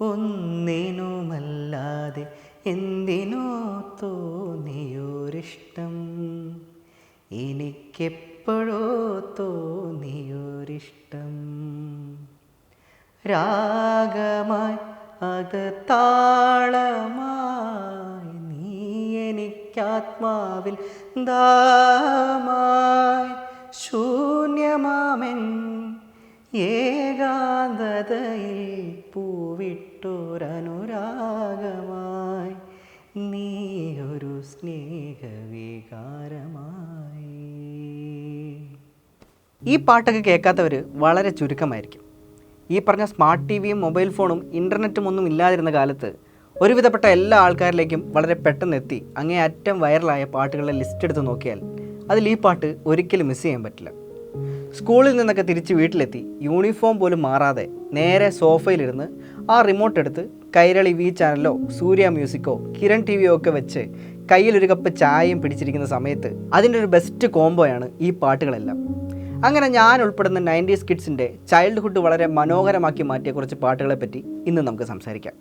ഒന്നിനുമല്ലാതെ എന്തിനോ തോന്നിയൊരിഷ്ടം. എനിക്കെപ്പോഴോ തോന്നിയൊരിഷ്ടം. രാഗമായി അത് താളമായി നീ എനിക്കാത്മാവിൽ ദാമായി ശൂന്യമാമെൻ ഏകാന്തതയിൽ പൂവിട്ടൊരനുരാഗമായി ഈ പാട്ടൊക്കെ കേൾക്കാത്തവർ വളരെ ചുരുക്കമായിരിക്കും. ഈ പറഞ്ഞ സ്മാർട്ട് ടി വിയും മൊബൈൽ ഫോണും ഇന്റർനെറ്റും ഒന്നും ഇല്ലാതിരുന്ന കാലത്ത് ഒരുവിധപ്പെട്ട എല്ലാ ആൾക്കാരിലേക്കും വളരെ പെട്ടെന്ന് എത്തി അങ്ങേ അറ്റം വൈറലായ പാട്ടുകളുടെ ലിസ്റ്റ് എടുത്ത് നോക്കിയാൽ അതിൽ ഈ പാട്ട് ഒരിക്കലും മിസ് ചെയ്യാൻ പറ്റില്ല. സ്കൂളിൽ നിന്നൊക്കെ തിരിച്ച് വീട്ടിലെത്തി യൂണിഫോം പോലും മാറാതെ നേരെ സോഫയിലിരുന്ന് ആ റിമോട്ട് എടുത്ത് കൈരളി വി ചാനലോ സൂര്യ മ്യൂസിക്കോ കിരൺ ടി വിയോ ഒക്കെ വെച്ച് കയ്യിലൊരു കപ്പ് ചായയും പിടിച്ചിരിക്കുന്ന സമയത്ത് അതിന്റെ ഒരു ബെസ്റ്റ് കോംബോയാണ് ഈ പാട്ടുകളെല്ലാം. അങ്ങനെ ഞാൻ ഉൾപ്പെടുന്ന നയന്റീസ് കിഡ്സിന്റെ ചൈൽഡ്ഹുഡ് വളരെ മനോഹരമാക്കി മാറ്റിയ കുറച്ച് പാട്ടുകളെ പറ്റി ഇന്ന് നമുക്ക് സംസാരിക്കാം.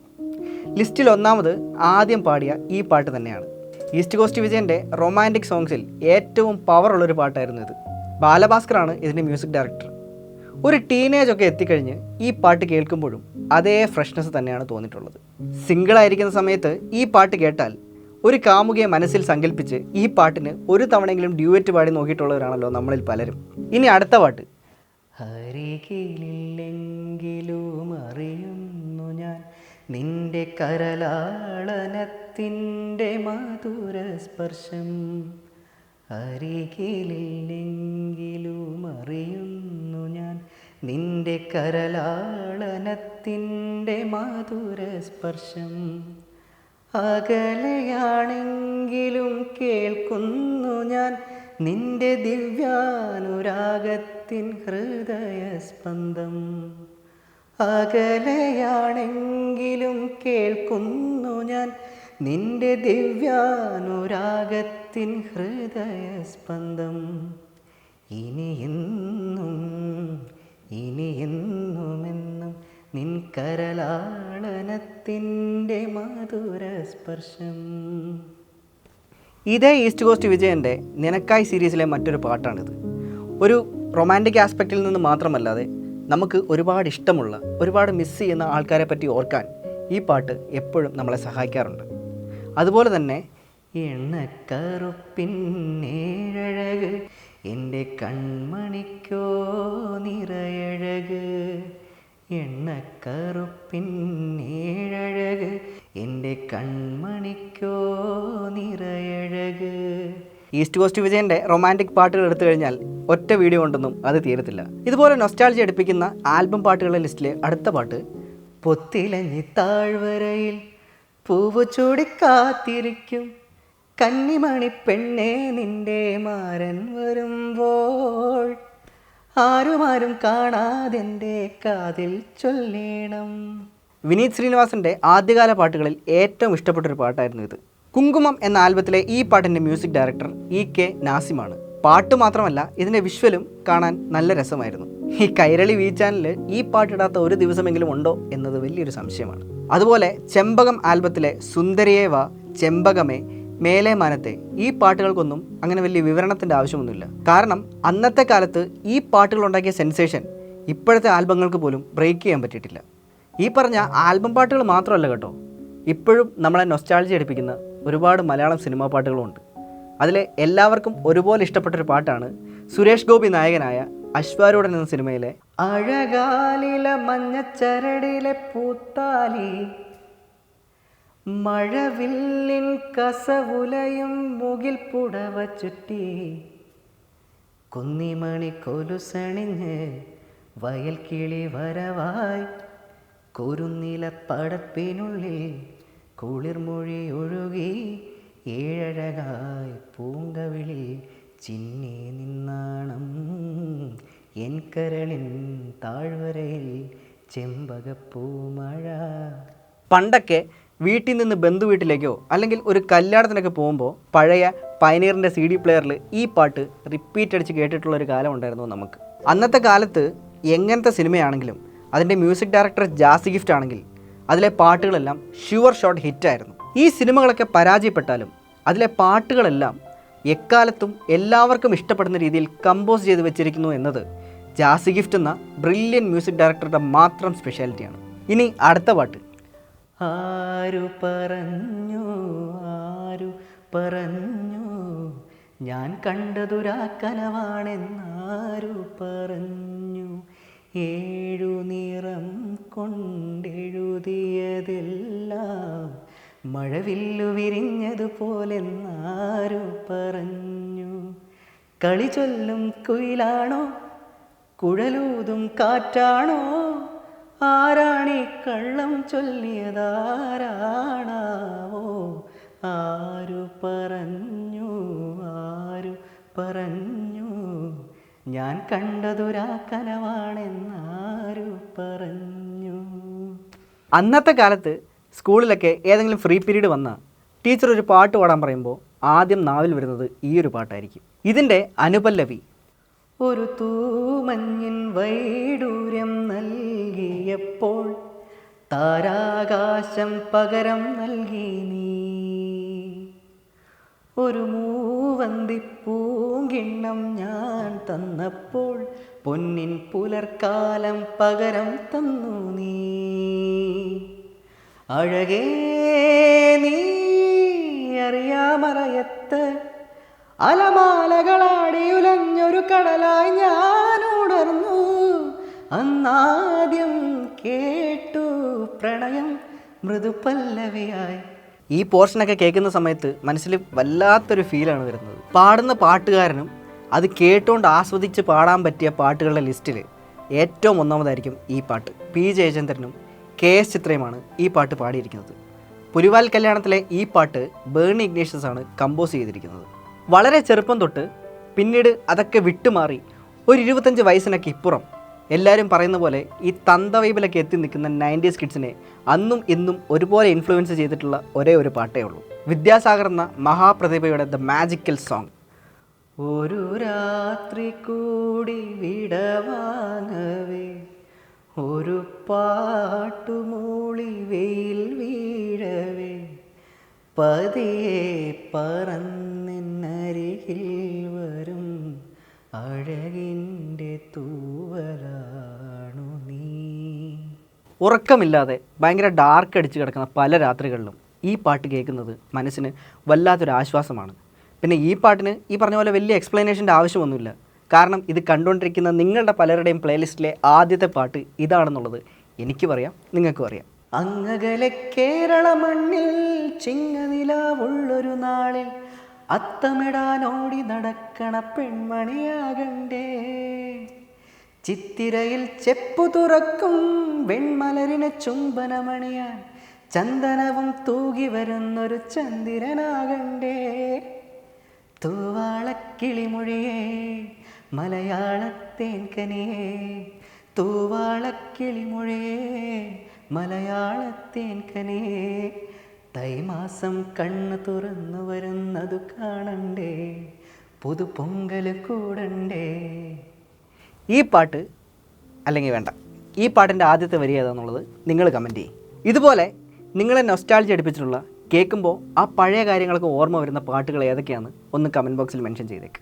ലിസ്റ്റിൽ ഒന്നാമത് ആദ്യം പാടിയ ഈ പാട്ട് തന്നെയാണ്. ഈസ്റ്റ് കോസ്റ്റ് വിജയന്റെ റൊമാന്റിക് സോങ്സിൽ ഏറ്റവും പവർ ഉള്ളൊരു പാട്ടായിരുന്നു ഇത്. ബാലഭാസ്കറാണ് ഇതിന്റെ മ്യൂസിക് ഡയറക്ടർ. ഒരു ടീനേജ് ഒക്കെ എത്തിക്കഴിഞ്ഞ് ഈ പാട്ട് കേൾക്കുമ്പോഴും അതേ ഫ്രഷ്നെസ് തന്നെയാണ് തോന്നിയിട്ടുള്ളത്. സിംഗിളായിരിക്കുന്ന സമയത്ത് ഈ പാട്ട് കേട്ടാൽ ഒരു കാമുകയെ മനസ്സിൽ സങ്കല്പിച്ച് ഈ പാട്ടിന് ഒരു തവണയെങ്കിലും ഡ്യൂവറ്റ് പാടി നോക്കിയിട്ടുള്ളവരാണല്ലോ നമ്മളിൽ പലരും. ഇനി അടുത്ത പാട്ട്. അരികിലെങ്കിലും അറിയുന്നു ഞാൻ നിന്റെ കരലാളനത്തിന്റെ മധുര സ്പർശം. അരികിലെങ്കിലും അറിയുന്നു ഞാൻ നിന്റെ കരലാളനത്തിന്റെ മധുര സ്പർശം. അകലെയാണെങ്കിലും കേൾക്കുന്നു ഞാൻ. നിന്റെ ദിവ്യാനുരാഗത്തിൻ ഹൃദയസ്പന്ദം. അകലെയാണെങ്കിലും കേൾക്കുന്നു ഞാൻ. നിന്റെ ദിവ്യാനുരാഗത്തിൻ ഹൃദയസ്പന്ദം. ഇനിയെന്നും ഇനിയെന്നുമെന്നും നിൻ കരലാളനത്തിന്റെ മധുര സ്പർശം. ഇതേ ഈസ്റ്റ് കോസ്റ്റ് വിജയന്റെ നിനക്കായി സീരീസിലെ മറ്റൊരു പാട്ടാണിത്. ഒരു റൊമാന്റിക് ആസ്പെക്റ്റിൽ നിന്ന് മാത്രമല്ലാതെ നമുക്ക് ഒരുപാട് ഇഷ്ടമുള്ള ഒരുപാട് മിസ് ചെയ്യുന്ന ആൾക്കാരെ പറ്റി ഓർക്കാൻ ഈ പാട്ട് എപ്പോഴും നമ്മളെ സഹായിക്കാറുണ്ട്. അതുപോലെ തന്നെ എണ്ണക്കറുപ്പിന്നേഴഴക് എന്റെ കൺമണിക്കോ നിറയഴക്. എണ്ണക്കറുപ്പിന്നേഴഴക് എന്റെ കൺമണിക്കോ നിറയഴക്. ഈസ്റ്റ് കോസ്റ്റ് വിജയന്റെ റൊമാന്റിക് പാട്ടുകൾ എടുത്തു കഴിഞ്ഞാൽ ഒറ്റ വീഡിയോ ഉണ്ടെന്നും അത് തീരത്തില്ല. ഇതുപോലെ നൊസ്റ്റാൾജി അടുപ്പിക്കുന്ന ആൽബം പാട്ടുകളുടെ ലിസ്റ്റിലെ അടുത്ത പാട്ട് പൊത്തിലഞ്ഞി താഴ്വരയിൽ പൂവ് ചൂടി കാത്തിരിക്കും. കന്നിമണി പെണ്ണേ നിന്റെ മാരൻ വരുമ്പോൾ ആരുമാരും കാണാതെന്റെ കാതിൽ ചൊല്ലേണം. വിനീത് ശ്രീനിവാസന്റെ ആദ്യകാല പാട്ടുകളിൽ ഏറ്റവും ഇഷ്ടപ്പെട്ടൊരു പാട്ടായിരുന്നു ഇത്. കുങ്കുമം എന്ന ആൽബത്തിലെ ഈ പാട്ടിന്റെ മ്യൂസിക് ഡയറക്ടർ ഇ കെ നാസിമാണ്. പാട്ട് മാത്രമല്ല ഇതിന്റെ വിഷ്വലും കാണാൻ നല്ല രസമായിരുന്നു. ഈ കൈരളി വി ചാനലിൽ ഈ പാട്ടിടാത്ത ഒരു ദിവസമെങ്കിലും ഉണ്ടോ എന്നത് വലിയൊരു സംശയമാണ്. അതുപോലെ ചെമ്പകം ആൽബത്തിലെ സുന്ദരിയേവ ചെമ്പകമേ മേലെ മാനത്തെ ഈ പാട്ടുകൾക്കൊന്നും അങ്ങനെ വലിയ വിവരണത്തിന്റെ ആവശ്യമൊന്നുമില്ല. കാരണം അന്നത്തെ കാലത്ത് ഈ പാട്ടുകൾ ഉണ്ടാക്കിയ സെൻസേഷൻ ഇപ്പോഴത്തെ ആൽബങ്ങൾക്ക് പോലും ബ്രേക്ക് ചെയ്യാൻ പറ്റിയിട്ടില്ല. ഈ പറഞ്ഞ ആൽബം പാട്ടുകൾ മാത്രമല്ല കേട്ടോ ഇപ്പോഴും നമ്മളെ നൊസ്റ്റാളജി അടിപ്പിക്കുന്ന ഒരുപാട് മലയാളം സിനിമാ പാട്ടുകളുമുണ്ട്. അതിലെ എല്ലാവർക്കും ഒരുപോലെ ഇഷ്ടപ്പെട്ടൊരു പാട്ടാണ് സുരേഷ് ഗോപി നായകനായ അശ്വാരൂഢൻ എന്ന സിനിമയിലെ അഴകാലില മഞ്ഞച്ചരടിലെ പൂത്താലി. മഴവില്ലിൻ കസവുലയും മുകിൽ പുടവ ചുറ്റി. കുന്നിമണി കൊലുസണിഞ്ഞ് വയൽ കിളി വരവായി. കുരുന്നില പടപ്പിനുള്ളിൽ കുളിർമൊഴി ഒഴുകി. ഏഴഴകായി പൂങ്കവിളി ചിന്നി നിന്നാണം. എൻ കരളിൻ താഴ്വരയിൽ ചെമ്പകപ്പൂമഴ പണ്ടൊക്കെ വീട്ടിൽ നിന്ന് ബന്ധു വീട്ടിലേക്കോ അല്ലെങ്കിൽ ഒരു കല്യാണത്തിനൊക്കെ പോകുമ്പോൾ പഴയ പയനീറിന്റെ സി ഡി പ്ലെയറിൽ ഈ പാട്ട് റിപ്പീറ്റ് അടിച്ച് കേട്ടിട്ടുള്ള ഒരു കാലം ഉണ്ടായിരുന്നു നമുക്ക്. അന്നത്തെ കാലത്ത് എങ്ങനത്തെ സിനിമയാണെങ്കിലും അതിന്റെ മ്യൂസിക് ഡയറക്ടർ ജാസി ഗിഫ്റ്റ് ആണെങ്കിൽ അതിലെ പാട്ടുകളെല്ലാം ഷുവർ ഷോട്ട് ഹിറ്റായിരുന്നു ഈ സിനിമകളൊക്കെ പരാജയപ്പെട്ടാലും അതിലെ പാട്ടുകളെല്ലാം എക്കാലത്തും എല്ലാവർക്കും ഇഷ്ടപ്പെടുന്ന രീതിയിൽ കമ്പോസ് ചെയ്ത് വെച്ചിരിക്കുന്നു എന്നത് ജാസി ഗിഫ്റ്റ് എന്ന ബ്രില്യൻ മ്യൂസിക് ഡയറക്ടറുടെ മാത്രം സ്പെഷ്യാലിറ്റിയാണ് ഇനി അടുത്ത പാട്ട്. ആരു പറഞ്ഞു ആരു പറഞ്ഞു? ഞാൻ കണ്ടതൊരാ കനവാണെന്നാരു പറഞ്ഞു. ഏഴു നിറം കൊണ്ടെഴുതിയതെല്ലാം മഴവില്ലു വിരിഞ്ഞതുപോലെന്നാരു പറഞ്ഞു. കളി ചൊല്ലും കുയിലാണോ? കുഴലൂതും കാറ്റാണോ? ആരാണി കള്ളം ചൊല്ലിയതാരാണാവോ? ആരു പറഞ്ഞു ആരു പറഞ്ഞു? ഞാൻ കണ്ടതൊരാ കനവാണെന്നാരു പറഞ്ഞു. അന്നത്തെ കാലത്ത് സ്കൂളിലൊക്കെ ഏതെങ്കിലും ഫ്രീ പീരീഡ് വന്നാൽ ടീച്ചർ ഒരു പാട്ട് പാടാൻ പറയുമ്പോൾ ആദ്യം നാവിൽ വരുന്നത് ഈ ഒരു പാട്ടായിരിക്കും. ഇതിന്റെ അനുപല്ലവി. ഒരു തൂമഞ്ഞിൻ വൈഡൂര്യം നൽകിയപ്പോൾ താരാകാശം പകരം നൽകി നീ. ഒരു മൂവന്തി പൂങ്കിണ്ണം ഞാൻ തന്നപ്പോൾ പൊന്നിൻ പുലർക്കാലം പകരം തന്നു നീ. അഴകേ നീ അറിയാമറയത്ത് അലമാലകളാടിയുലഞ്ഞൊരു കടലായി ഞാൻ ഉണർന്നു അന്നാദ്യം കേട്ടു പ്രണയം മൃദുപല്ലവിയായി. ഈ പോർഷനൊക്കെ കേൾക്കുന്ന സമയത്ത് മനസ്സിൽ വല്ലാത്തൊരു ഫീലാണ് വരുന്നത്. പാടുന്ന പാട്ടുകാരനും അത് കേട്ടുകൊണ്ട് ആസ്വദിച്ച് പാടാൻ പറ്റിയ പാട്ടുകളുടെ ലിസ്റ്റിൽ ഏറ്റവും ഒന്നാമതായിരിക്കും ഈ പാട്ട്. പി. ജയചന്ദ്രനും കെ. എസ്. ചിത്രയുമാണ് ഈ പാട്ട് പാടിയിരിക്കുന്നത്. പുലിവാൽ കല്യാണത്തിലെ ഈ പാട്ട് ബേണി ഇഗ്നേഷ്യസ് ആണ് കമ്പോസ് ചെയ്തിരിക്കുന്നത്. വളരെ ചെറുപ്പം തൊട്ട് പിന്നീട് അതൊക്കെ വിട്ടുമാറി ഒരു ഇരുപത്തഞ്ച് വയസ്സിനൊക്കെ ഇപ്പുറം എല്ലാവരും പറയുന്ന പോലെ ഈ തന്ത വൈബിലൊക്കെ എത്തി നിൽക്കുന്ന നയന്റീസ് കിഡ്സിനെ അന്നും ഇന്നും ഒരുപോലെ ഇൻഫ്ലുവൻസ് ചെയ്തിട്ടുള്ള ഒരേ ഒരു പാട്ടേ ഉള്ളൂ. വിദ്യാസാഗർ എന്ന മഹാപ്രതിഭയുടെ ദ മാജിക്കൽ സോങ് ഒരു രാത്രി കൂടി വിടവാങ്ങവേ ഒരു പാട്ടുമൂളി വെയിൽ വീഴവേ. പതിയെ പറന്നെന്നരികിൽ വരും അഴകിന്റെ തൂവലാണു നീ. ഉറക്കമില്ലാതെ ഭയങ്കര ഡാർക്ക് അടിച്ച് കിടക്കുന്ന പല രാത്രികളിലും ഈ പാട്ട് കേൾക്കുന്നത് മനസ്സിന് വല്ലാത്തൊരു ആശ്വാസമാണ്. പിന്നെ ഈ പാട്ടിന് ഈ പറഞ്ഞ പോലെ വലിയ എക്സ്പ്ലനേഷന്റെ ആവശ്യമൊന്നുമില്ല. കാരണം ഇത് കണ്ടുകൊണ്ടിരിക്കുന്ന നിങ്ങളുടെ പലരുടെയും പ്ലേലിസ്റ്റിലെ ആദ്യത്തെ പാട്ട് ഇതാണെന്നുള്ളത് എനിക്ക് പറയാം നിങ്ങൾക്കും അറിയാം. അങ്ങകലെ കേരള മണ്ണിൽ ചിങ്ങനിലാവുള്ളൊരു നാളിൽ അത്തമിടാനോടി നടക്കണ പെൺമണിയാകണ്ടേ. ചിത്തിരയിൽ ചെപ്പു തുറക്കും വെൺമലരിനെ ചുംബനമണിയാൻ. ചന്ദനവും തൂകി വരുന്നൊരു ചന്ദ്രനാകണ്ടേ. തൂവാളക്കിളിമൊഴിയേ മലയാളത്തേൻ കനിയേ. തൂവാളക്കിളിമൊഴിയേ മലയാളത്തേൻ കനിയേ. തൈമാസം കണ്ണ് തുറന്നു വരുന്നതു കാണണ്ടേ? പുതു പൊങ്കൽ കൂടണ്ടേ? ഈ പാട്ട് അല്ലെങ്കിൽ വേണ്ട ഈ പാട്ടിന്റെ ആദ്യത്തെ വരി ഏതാണെന്നുള്ളത് നിങ്ങൾ കമന്റ് ചെയ്യും. ഇതുപോലെ നിങ്ങളെ നൊസ്റ്റാൾജി അടുപ്പിച്ചിട്ടുള്ള കേൾക്കുമ്പോൾ ആ പഴയ കാര്യങ്ങളൊക്കെ ഓർമ്മ വരുന്ന പാട്ടുകൾ ഏതൊക്കെയാണ് ഒന്ന് കമന്റ് ബോക്സിൽ മെൻഷൻ ചെയ്തേക്ക്.